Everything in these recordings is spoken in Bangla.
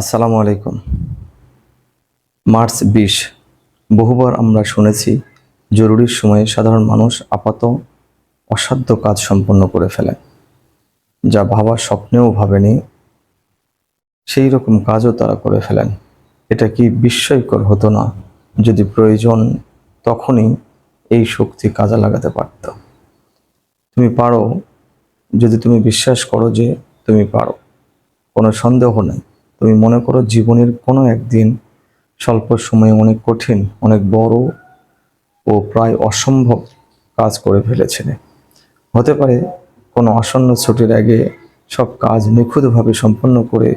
আসসালামু আলাইকুম। মার্চ বিশ, বহুবার আমরা শুনেছি জরুরি সময়ে সাধারণ মানুষ আপাত অসাধ্য কাজ সম্পন্ন করে ফেলে, যা ভাবার স্বপ্নেও ভাবেনি, সেই রকম কাজও তারা করে ফেলেন। এটা কি বিস্ময়কর হতো না যদি প্রয়োজন তখনই এই শক্তি কাজে লাগাতে পারত? তুমি পারো যদি তুমি বিশ্বাস করো যে তুমি পারো, কোনো সন্দেহ নেই। তুমি মনে করো জীবনের কোনো একদিন স্বল্প সময়ে অনেক কঠিন, অনেক বড় ও প্রায় অসম্ভব কাজ করে ফেলেছিলে। হতে পারে কোনো আসন্ন ছুটির আগে সব কাজ নিখুঁতভাবে সম্পন্ন করে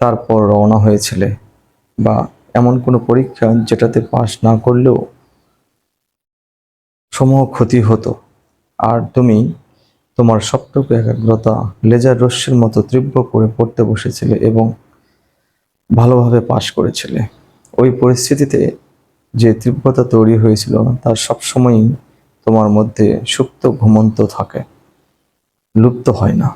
তারপর রওনা হয়েছিলে বা এমন কোনো পরীক্ষা যেটাতে পাশ না করলেও সমূহ ক্ষতি হতো। আর তুমি তোমার সবটুকু একাগ্রতা, লেজার রশ্মির মতো তীব্র করে পড়তে বসেছিলে এবং ভালোভাবে পাশ করেছিলে। ওই পরিস্থিতিতে যে তীব্রতা তৈরি হয়েছিল, তা সবসময়ই তোমার মধ্যে সুপ্ত ঘুমন্ত থাকে। লুপ্ত হয় না।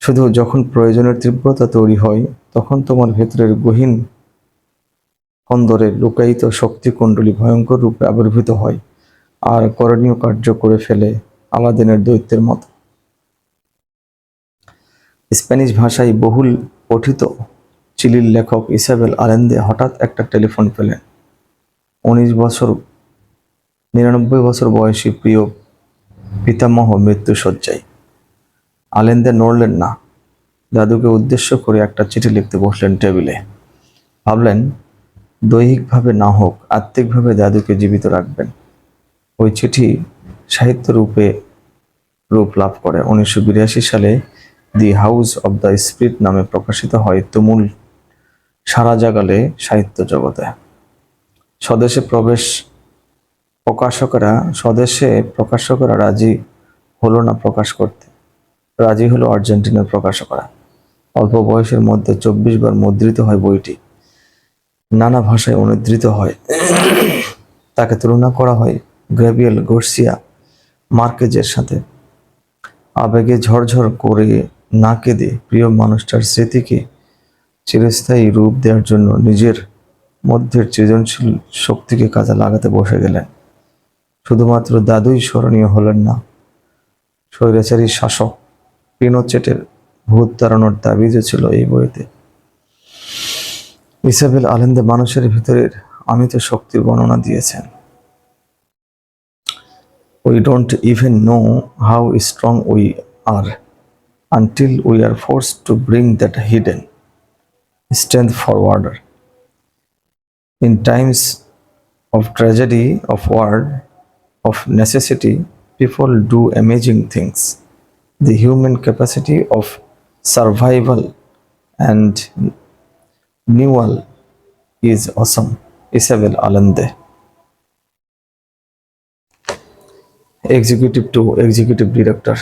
শুধু যখন প্রয়োজনের তীব্রতা তৈরি হয়, তখন তোমার ভেতরের গহীন কন্দরে লুকায়িত শক্তিকুণ্ডলী ভয়ঙ্কর রূপে আবির্ভূত হয় আর করণীয় কার্য করে ফেলে আলাদিনের দৈত্যের মতো। স্প্যানিশ ভাষায় বহুল পঠিত চিলির লেখক ইসাবেল আলেন্দে হঠাৎ একটা টেলিফোন পেলেন। উনিশ বছর, নিরানব্বই বছর বয়সী প্রিয় পিতামহ মৃত্যু শয্যায় আলেন্দে নড়লেন না। দাদুকে উদ্দেশ্য করে একটা চিঠি লিখতে বসলেন টেবিলে। ভাবলেন, দৈহিকভাবে না হোক, আত্মিকভাবে দাদুকে জীবিত রাখবেন। ওই চিঠি সাহিত্য রূপে রূপ লাভ করে। উনিশশো বিরাশি সালে The House of the Spirit নামে প্রকাশিত হয় তুমুল সারা জাগালে সাহিত্য জগতে। স্বদেশে প্রবেশ প্রকাশকরা, স্বদেশে প্রকাশকরা রাজি হলো না প্রকাশ করতে। রাজি হলো আর্জেন্টিনার প্রকাশকরা। অল্প বয়সের মধ্যে চব্বিশ বার মুদ্রিত হয় বইটি। নানা ভাষায় অনুদ্ধৃত হয়। তাকে তুলনা করা হয় গ্রেভিয়েল গোর্সিয়া মার্কেজের সাথে। আবেগে ঝরঝর করে না কেঁদে প্রিয় মানুষটার স্মৃতিকে চিরস্থায়ী রূপ দেওয়ার জন্য নিজের মধ্যের সৃজনশীল শক্তিকে কাজে লাগাতে বসে গেলেন। শুধুমাত্র দাদুই স্মরণীয় হলেন না, স্বৈরাচারী শাসক পিনোচেটের ভূত তাড়ানোর দাবিজও ছিল এই বইতে। ইসাবেল আলেন্দে মানুষের ভিতরের আমিত শক্তির বর্ণনা দিয়েছেন। We don't even know how strong we are until we are forced to bring that hidden strength forwarder. In times of tragedy, of war, of necessity, people do amazing things. The human capacity of survival and renewal is awesome. Isabel Allende. Executive to Executive Director.